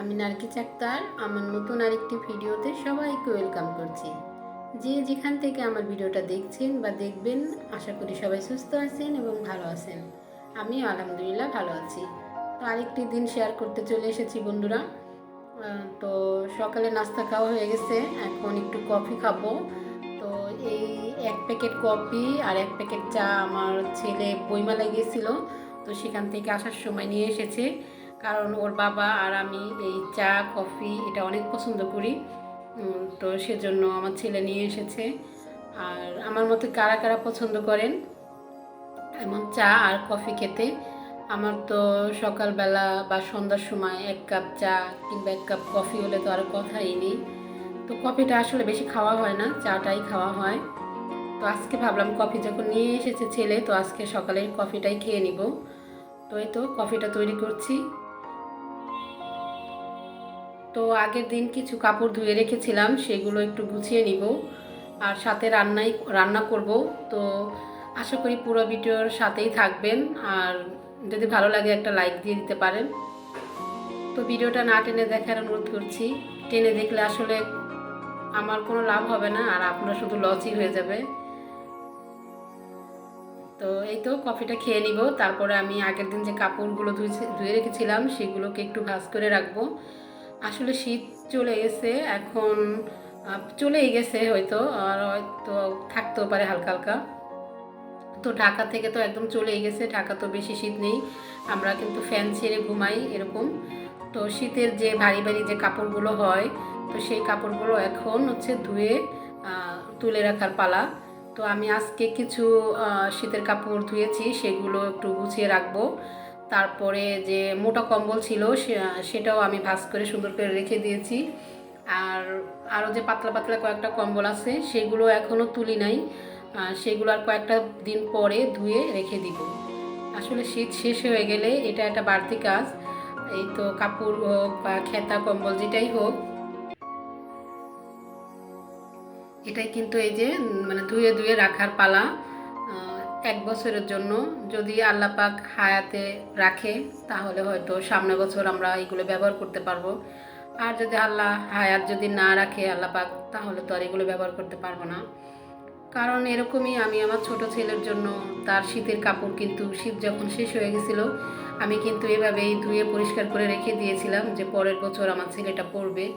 আমি নার্গিস আক্তার। আমার নতুন আরেকটি ভিডিওতে সবাইকে ওয়েলকাম করছি। যে যেখান থেকে আমার ভিডিওটা দেখছেন বা দেখবেন, আশা করি সবাই সুস্থ আছেন এবং ভালো আছেন। আমি আলহামদুলিল্লাহ ভালো আছি। তো আরেকটি দিন শেয়ার করতে চলে এসেছি বন্ধুরা। তো সকালে নাস্তা খাওয়া হয়ে গেছে, এখন একটু কফি খাব। তো এই এক প্যাকেট কফি আর এক প্যাকেট চা আমার ছেলে বইমেলা গিয়েছিল, তো সেখান থেকে আসার সময় নিয়ে এসেছে। কারণ ওর বাবা আর আমি এই চা, কফি এটা অনেক পছন্দ করি। তো সেজন্য আমার ছেলে নিয়ে এসেছে। আর আমার মতো কারা কারা পছন্দ করেন? এমন চা আর কফি খেতে। আমার তো সকালবেলা বা সন্ধ্যার সময় এক কাপ চা কিংবা এক কাপ কফি হলে তো আর কথাই নেই। তো কফিটা আসলে বেশি খাওয়া হয় না, চাটাই খাওয়া হয়। তো আজকে ভাবলাম কফি যখন নিয়ে এসেছে ছেলে, তো আজকে সকালে কফিটাই খেয়ে নিব। তো এই তো কফিটা তৈরি করছি। তো আগের দিন কিছু কাপড় ধুয়ে রেখেছিলাম, সেগুলো একটু গুছিয়ে নিব আর সাথে রান্নাই, রান্না করব। তো আশা করি পুরো ভিডিওর সাথেই থাকবেন আর যদি ভালো লাগে একটা লাইক দিয়ে দিতে পারেন। তো ভিডিওটা না টেনে দেখার অনুরোধ করছি। টেনে দেখলে আসলে আমার কোনো লাভ হবে না আর আপনার শুধু লসই হয়ে যাবে। তো এই তো কফিটা খেয়ে নিব। তারপরে আমি আগের দিন যে কাপড়গুলো ধুয়ে ধুয়ে রেখেছিলাম, সেগুলোকে একটু ভাঁজ করে রাখব। আসলে শীত চলে গেছে, এখন চলেই গেছে হয়তো, আর হয়তো থাকতেও পারে হালকা হালকা। তো ঢাকা থেকে তো একদম চলেই গেছে, ঢাকা তো বেশি শীত নেই, আমরা কিন্তু ফ্যান ছেড়ে ঘুমাই এরকম। তো শীতের যে ভারী ভারী যে কাপড়গুলো হয়, তো সেই কাপড়গুলো এখন হচ্ছে ধুয়ে তুলে রাখার পালা। তো আমি আজকে কিছু শীতের কাপড় ধুয়েছি, সেগুলো একটু গুছিয়ে রাখব। তারপরে যে মোটা কম্বল ছিল সেটাও আমি ভাঁজ করে সুন্দর করে রেখে দিয়েছি। আর আরও যে পাতলা পাতলা কয়েকটা কম্বল আছে, সেগুলো এখনও তুলি নাই। সেগুলো আর কয়েকটা দিন পরে ধুয়ে রেখে দিব। আসলে শীত শেষ হয়ে গেলে এটা একটা বাড়তি কাজ। এই তো কাপড় হোক বা খেতা কম্বল যেটাই হোক। এটাই কিন্তু এই যে মানে ধুয়ে ধুয়ে রাখার পালা। এক বছরের জন্য যদি আল্লাহ পাক হায়াতে রাখে, তাহলে হয়তো সামনে বছর আমরা এগুলো ব্যবহার করতে পারব। আর যদি আল্লাহ হায়াত যদি না রাখে আল্লাহ পাক, তাহলে তো আর এগুলো ব্যবহার করতে পারব না। কারণ এরকমই আমি আমার ছোট ছেলের জন্য তার শীতের কাপড় কিন্তু শীত যখন শেষ হয়ে গেছিল, আমি কিন্তু এভাবেই ধুয়ে পরিষ্কার করে রেখে দিয়েছিলাম যে পরের বছর আমার ছেলেটা পরবে।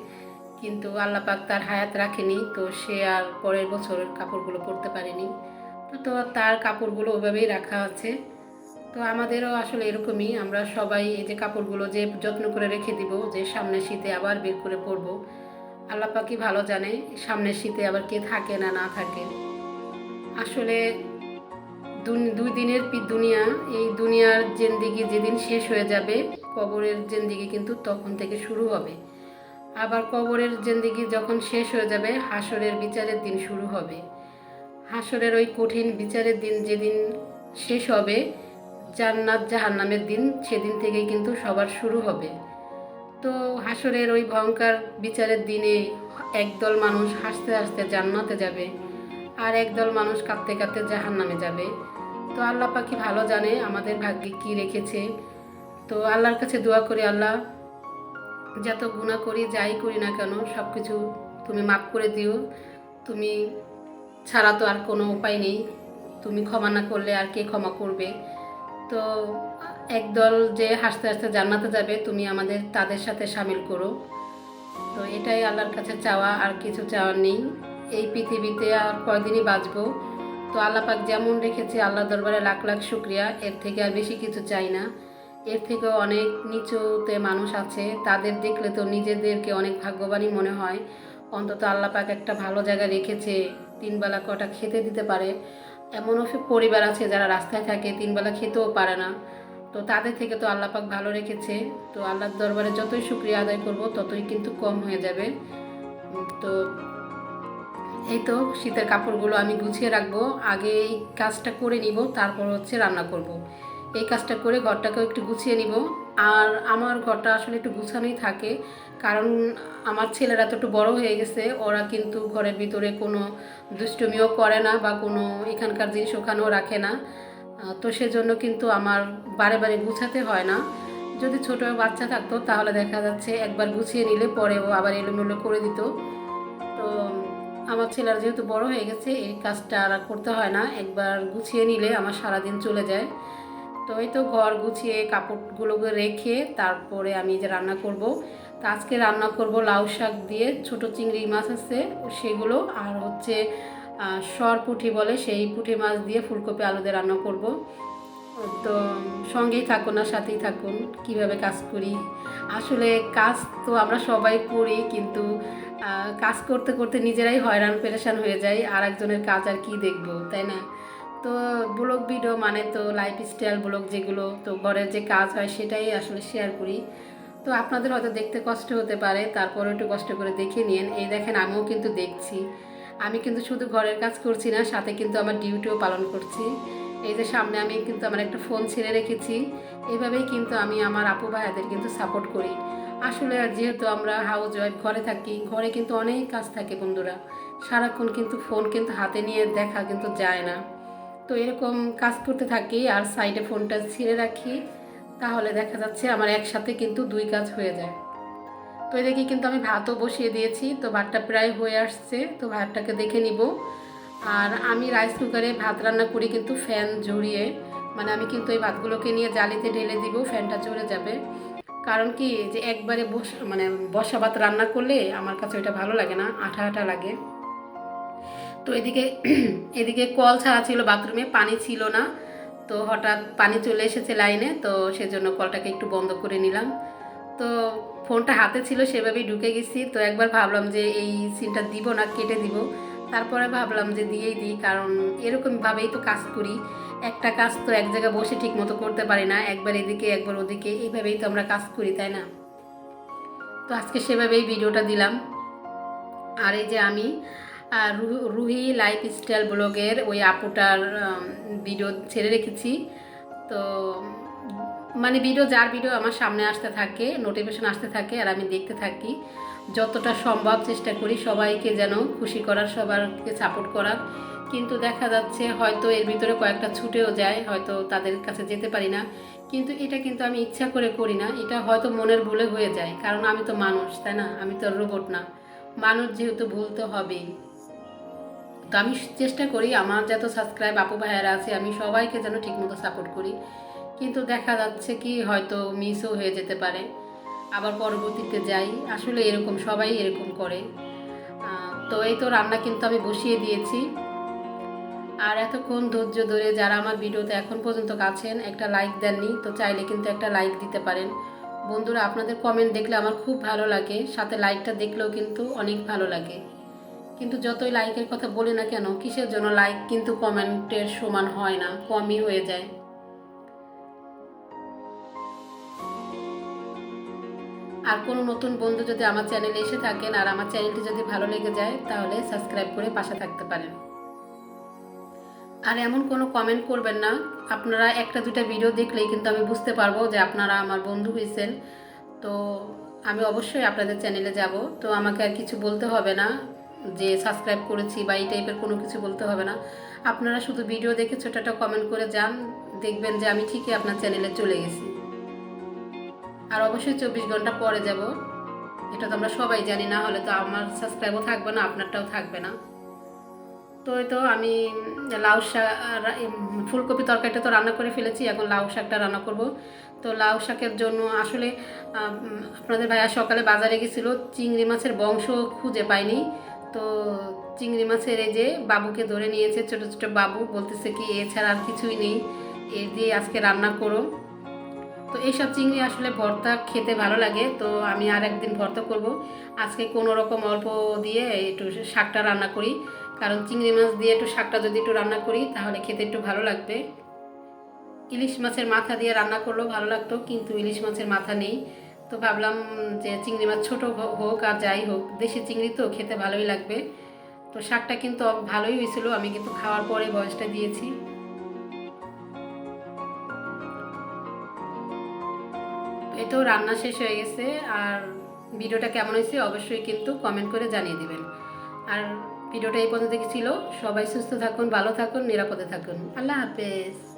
কিন্তু আল্লাহ পাক তার হায়াত রাখেনি, তো সে আর পরের বছরের কাপড়গুলো পরতে পারেনি। তো তার কাপড়গুলো ওইভাবেই রাখা আছে। তো আমাদেরও আসলে এরকমই, আমরা সবাই এই যে কাপড়গুলো যে যত্ন করে রেখে দিব, যে সামনের শীতে আবার বের করে পরবো, আল্লাহ পাকই ভালো জানে সামনের শীতে আবার কে থাকে না না থাকে। আসলে দুই দিনের দুনিয়া, এই দুনিয়ার জেন্দিগি যেদিন শেষ হয়ে যাবে, কবরের জেন্দিগি কিন্তু তখন থেকে শুরু হবে। আবার কবরের জেন্দিগি যখন শেষ হয়ে যাবে, হাসরের বিচারের দিন শুরু হবে। হাসরের ওই কঠিন বিচারের দিন যেদিন শেষ হবে, জান্নাত জাহান্নামের দিন, সেদিন থেকেই কিন্তু সবার শুরু হবে। তো হাসরের ওই ভয়ঙ্কর বিচারের দিনে একদল মানুষ হাসতে হাসতে জান্নাতে যাবে আর একদল মানুষ কাঁদতে কাঁদতে জাহান্নামে যাবে। তো আল্লাহ পাখি ভালো জানে আমাদের ভাগ্যে কি রেখেছে। তো আল্লাহর কাছে দোয়া করি আল্লাহ, যত গুণা করি, যাই করি না কেন সব কিছু তুমি মাফ করে দিও। তুমি ছাড়া তো আর কোনো উপায় নেই। তুমি ক্ষমা না করলে আর কে ক্ষমা করবে? তো একদল যে হাসতে হাসতে জান্নাতে যাবে, তুমি আমাদের তাদের সাথে সামিল করো। তো এটাই আল্লাহর কাছে চাওয়া, আর কিছু চাওয়ার নেই। এই পৃথিবীতে আর কয়দিনই বাঁচবো? তো আল্লাহ পাক যেমন রেখেছে আল্লাহ দরবারে লাখ লাখ শুক্রিয়া, এর থেকে আর বেশি কিছু চাই না। এর থেকেও অনেক নিচুতে মানুষ আছে, তাদের দেখলে তো নিজেদেরকে অনেক ভাগ্যবানই মনে হয়। অন্তত আল্লাহ পাক একটা ভালো জায়গায় রেখেছে। তিনবেলা কটা খেতে দিতে পারে। এমনও পরিবার আছে যারা রাস্তায় থাকে, তিনবেলা খেতেও পারে না। তো তাদের থেকে তো আল্লাহ পাক ভালো রেখেছে। তো আল্লাহর দরবারে যতই শুক্রিয়া আদায় করব, ততই কিন্তু কম হয়ে যাবে। তো এই তো শীতের কাপড়গুলো আমি গুছিয়ে রাখব। আগে এই কাজটা করে নিব, তারপর হচ্ছে রান্না করব। এই কাজটা করে ঘরটাকেও একটু গুছিয়ে নিব। আর আমার ঘরটা আসলে একটু গুছানোই থাকে। কারণ আমার ছেলেরা তো একটু বড় হয়ে গেছে, ওরা কিন্তু ঘরের ভিতরে কোনো দুষ্টুমিও করে না বা কোনো এখানকার জিনিস ওখানেও রাখে না। তো সেজন্য কিন্তু আমার বারে বারে গুছাতে হয় না। যদি ছোট বাচ্চা থাকতো তাহলে দেখা যাচ্ছে একবার গুছিয়ে নিলে পরেও আবার এলোমেলো করে দিত। তো আমার ছেলের যেহেতু বড় হয়ে গেছে, এই কাজটা আর করতে হয় না। একবার গুছিয়ে নিলে আমার সারাদিন চলে যায়। তো এই তো ঘর গুছিয়ে কাপড়গুলোকে রেখে তারপরে আমি যে রান্না করব। তো আজকে রান্না করব লাউ শাক দিয়ে, ছোট চিংড়ি মাছ আছে সেগুলো আর হচ্ছে সর পুঁটি বলে সেই পুঁটি মাছ দিয়ে ফুলকপি আলু দিয়ে রান্না করব। তো সঙ্গেই থাকুন আর সাথেই থাকুন, কীভাবে কাজ করি। আসলে কাজ তো আমরা সবাই করি কিন্তু কাজ করতে করতে নিজেরাই হয়রান, পেরেশান হয়ে যাই আর একজনের কাজ আর কি দেখব, তাই না? তো ব্লগ ভিডিও মানে তো লাইফ স্টাইল ব্লগ যেগুলো, তো ঘরের যে কাজ হয় সেটাই আসলে শেয়ার করি। তো আপনাদের হয়তো দেখতে কষ্ট হতে পারে তারপরে একটু কষ্ট করে দেখে নিন। এই দেখেন, আমিও কিন্তু দেখছি। আমি কিন্তু শুধু ঘরের কাজ করছি না, সাথে কিন্তু আমার ডিউটিও পালন করছি। এই যে সামনে আমি কিন্তু আমার একটা ফোন ছেড়ে রেখেছি। এভাবেই কিন্তু আমি আমার আপু ভাইয়াদের কিন্তু সাপোর্ট করি। আসলে যেহেতু আমরা হাউস ওয়াইফ ঘরে থাকি, ঘরে কিন্তু অনেক কাজ থাকে বন্ধুরা। সারাক্ষণ কিন্তু ফোন কিন্তু হাতে নিয়ে দেখা কিন্তু যায় না। তো এরকম কাজ করতে থাকি আর সাইডে ফোনটা ছিঁড়ে রাখি, তাহলে দেখা যাচ্ছে আমার একসাথে কিন্তু দুই কাজ হয়ে যায়। তো এদিকে কিন্তু আমি ভাতও বসিয়ে দিয়েছি, তো ভাতটা প্রায় হয়ে আসছে, তো ভাতটাকে দেখে নিব। আর আমি রাইস কুকারে ভাত রান্না করি কিন্তু ফ্যান জড়িয়ে মানে আমি কিন্তু এই ভাতগুলোকে নিয়ে জালিতে ঢেলে দিব, ফ্যানটা চলে যাবে। কারণ কি, যে একবারে বস মানে বসা ভাত রান্না করলে আমার কাছে ওইটা ভালো লাগে না, আঠা আঠা লাগে। তো এদিকে এদিকে কল ছাড়া ছিল, বাথরুমে পানি ছিল না। তো হঠাৎ পানি চলে এসেছে লাইনে, তো সেজন্য কলটাকে একটু বন্ধ করে নিলাম। তো ফোনটা হাতে ছিল, সেভাবেই ঢুকে গেছি। তো একবার ভাবলাম যে এই সিনটা দিব না, কেটে দিব। তারপরে ভাবলাম যে দিয়েই দিই, কারণ এরকমভাবেই তো কাজ করি। একটা কাজ তো এক জায়গায় বসে ঠিক মতো করতে পারি না, একবার এদিকে, একবার ওদিকে, এইভাবেই তো আমরা কাজ করি, তাই না? তো আজকে সেভাবেই ভিডিওটা দিলাম। আর এই যে আমি রুহি লাইফ স্টাইল ব্লগের ওই আপুটার ভিডিও ছেড়ে রেখেছি। তো মানে ভিডিও যার ভিডিও আমার সামনে আসতে থাকে নোটিফিকেশন আসতে থাকে আর আমি দেখতে থাকি, যতটা সম্ভব চেষ্টা করি সবাইকে যেন খুশি করার, সবারকে সাপোর্ট করার। কিন্তু দেখা যাচ্ছে হয়তো এর ভিতরে কয়েকটা ছুটেও যায়, হয়তো তাদের কাছে যেতে পারি না। কিন্তু এটা কিন্তু আমি ইচ্ছা করে করি না, এটা হয়তো মনের ভুলে হয়ে যায়। কারণ আমি তো মানুষ, তাই না? আমি তো রোবট না। মানুষ যেহেতু ভুল তো হবেই। তো আমি চেষ্টা করি, আমার যত সাবস্ক্রাইব আপু ভাইয়ারা আছে, আমি সবাইকে যেন ঠিকমতো সাপোর্ট করি। কিন্তু দেখা যাচ্ছে কি, হয়তো মিসও হয়ে যেতে পারে। আবার পরবর্তীতে যাই, আসলে এরকম, সবাই এরকম করে। তো এই তো রান্না কিন্তু আমি বসিয়ে দিয়েছি। আর এতক্ষণ ধৈর্য ধরে যারা আমার ভিডিওতে এখন পর্যন্ত আছেন, একটা লাইক দেননি, তো চাইলে কিন্তু একটা লাইক দিতে পারেন। বন্ধুরা, আপনাদের কমেন্ট দেখলে আমার খুব ভালো লাগে, সাথে লাইকটা দেখলেও কিন্তু অনেক ভালো লাগে। কিন্তু যতই লাইকের কথা বলি না কেন, কিসের জন্য লাইক কিন্তু কমেন্টের সমান হয় না, কমই হয়ে যায়। আর কোনো নতুন বন্ধু যদি আমার চ্যানেলে এসে থাকেন আর আমার চ্যানেলটি যদি ভালো লেগে যায়, তাহলে সাবস্ক্রাইব করে পাশে থাকতে পারেন। আর এমন কোনো কমেন্ট করবেন না, আপনারা একটা দুটা ভিডিও দেখলেই কিন্তু আমি বুঝতে পারব যে আপনারা আমার বন্ধু হয়েছেন। তো আমি অবশ্যই আপনাদের চ্যানেলে যাব, তো আমাকে আর কিছু বলতে হবে না। যে সাবস্ক্রাইব করেছি বা এই টাইপের কোনো কিছু বলতে হবে না। আপনারা শুধু ভিডিও দেখে ছোট একটা কমেন্ট করে যান, দেখবেন যে আমি ঠিকই আপনার চ্যানেলে চলে গেছি। আর অবশ্যই চব্বিশ ঘণ্টা পরে যাব। এটা তো আমরা সবাই জানি, না হলে তো আমার সাবস্ক্রাইবও থাকবে না, আপনারটাও থাকবে না। তো তো আমি লাউ শাক ফুলকপি তরকারিটা তো রান্না করে ফেলেছি, এখন লাউ শাকটা রান্না করব। তো লাউ শাকের জন্য আসলে আপনাদের ভাইয়া সকালে বাজারে গেছিল, চিংড়ি মাছের বংশ খুঁজে পাইনি। তো চিংড়ি মাছের এই যে বাবুকে ধরে নিয়েছে, ছোট ছোট বাবু, বলতেছে কি এছাড়া আর কিছুই নেই, এ দিয়ে আজকে রান্না করো। তো এইসব চিংড়ি আসলে ভর্তা খেতে ভালো লাগে, তো আমি আর একদিন ভর্তা করব। আজকে কোনো রকম অল্প দিয়ে একটু শাকটা রান্না করি, কারণ চিংড়ি মাছ দিয়ে একটু শাকটা যদি একটু রান্না করি, তাহলে খেতে একটু ভালো লাগবে। ইলিশ মাছের মাথা দিয়ে রান্না করলেও ভালো লাগতো, কিন্তু ইলিশ মাছের মাথা নেই। তো ভাবলাম যে চিংড়ি মাছ ছোটো হোক আর যাই হোক, দেশি চিংড়ি তো খেতে ভালোই লাগবে। তো শাকটা কিন্তু ভালোই হয়েছিল, আমি কিন্তু খাওয়ার পরে বয়সটা দিয়েছি। এই তো রান্না শেষ হয়ে গেছে, আর ভিডিওটা কেমন হয়েছে অবশ্যই কিন্তু কমেন্ট করে জানিয়ে দিবেন। আর ভিডিওটা এই পর্যন্ত ছিল সবাই সুস্থ থাকুন, ভালো থাকুন, নিরাপদে থাকুন। আল্লাহ হাফেজ।